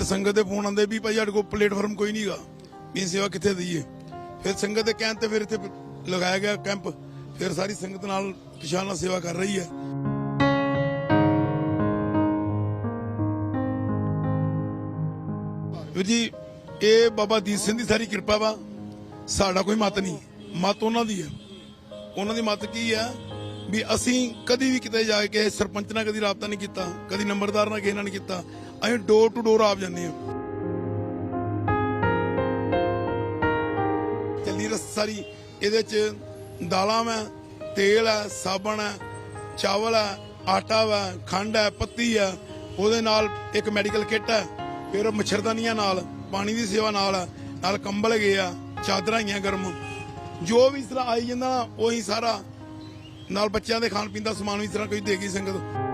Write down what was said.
ਫਿਰ ਸੰਗਤ ਦੇ ਫੋਨ ਆਉਂਦੇ ਵੀ ਭਾਈ ਸਾਡੇ ਕੋਲ ਪਲੇਟਫਾਰਮ ਕੋਈ ਨਹੀਂਗਾ ਵੀ ਸੇਵਾ ਕਿੱਥੇ ਦਈਏ? ਫਿਰ ਸੰਗਤ ਦੇ ਕਹਿਣ ਤੇ ਫਿਰ ਇੱਥੇ ਲਗਾਇਆ ਗਿਆ ਕੈਂਪ। ਫਿਰ ਸਾਰੀ ਸੰਗਤ ਨਾਲ ਖੁਸ਼ਹਾਲ ਨਾਲ ਸੇਵਾ ਕਰ ਰਹੀ ਹੈ। ਵੀਰ ਜੀ, ਇਹ ਬਾਬਾ ਦੀਪ ਸਿੰਘ ਦੀ ਸਾਰੀ ਕਿਰਪਾ ਵਾ। ਸਾਡਾ ਕੋਈ ਮਤ ਨਹੀਂ ਮਤ ਉਹਨਾਂ ਦੀ ਹੈ। ਉਹਨਾਂ ਦੀ ਮਤ ਕੀ ਹੈ? ਵੀ ਅਸੀਂ ਕਦੀ ਵੀ ਕਿਤੇ ਜਾ ਕੇ ਸਰਪੰਚ ਨਾਲ ਕਦੀ ਰਾਬਤਾ ਨਹੀਂ ਕੀਤਾ, ਕਦੀ ਨੰਬਰਦਾਰ ਨਾਲ ਕਿਸੇ ਨਾਲ ਨਹੀਂ ਕੀਤਾ, ਅਸੀਂ ਡੋਰ ਟੂ ਡੋਰ ਆਪ ਜਾਂਦੇ ਹਾਂ। ਚੱਲੀ ਰਸ ਇਹਦੇ ਚ ਦਾਲਾਂ ਵਾ, ਤੇਲ ਹੈ, ਸਾਬਣ ਹੈ, ਚਾਵਲ ਹੈ, ਆਟਾ ਵਾ, ਖੰਡ ਹੈ, ਪੱਤੀ ਹੈ, ਉਹਦੇ ਨਾਲ ਇੱਕ ਮੈਡੀਕਲ ਕਿੱਟ ਹੈ, ਫਿਰ ਮੱਛਰਦਾਨੀਆਂ ਨਾਲ, ਪਾਣੀ ਦੀ ਸੇਵਾ ਨਾਲ ਨਾਲ ਕੰਬਲ ਹੈਗੇ ਆ, ਚਾਦਰਾਂ ਹੈਗੀਆਂ ਗਰਮ। ਜੋ ਵੀ ਇਸ ਤਰ੍ਹਾਂ ਆਈ ਜਾਂਦਾ ਨਾ, ਉਹੀ ਸਾਰਾ ਨਾਲ ਬੱਚਿਆਂ ਦੇ ਖਾਣ ਪੀਣ ਦਾ ਸਮਾਨ ਵੀ ਇਸ ਤਰ੍ਹਾਂ ਕੋਈ ਦੇਗੀ ਸੰਗਤ।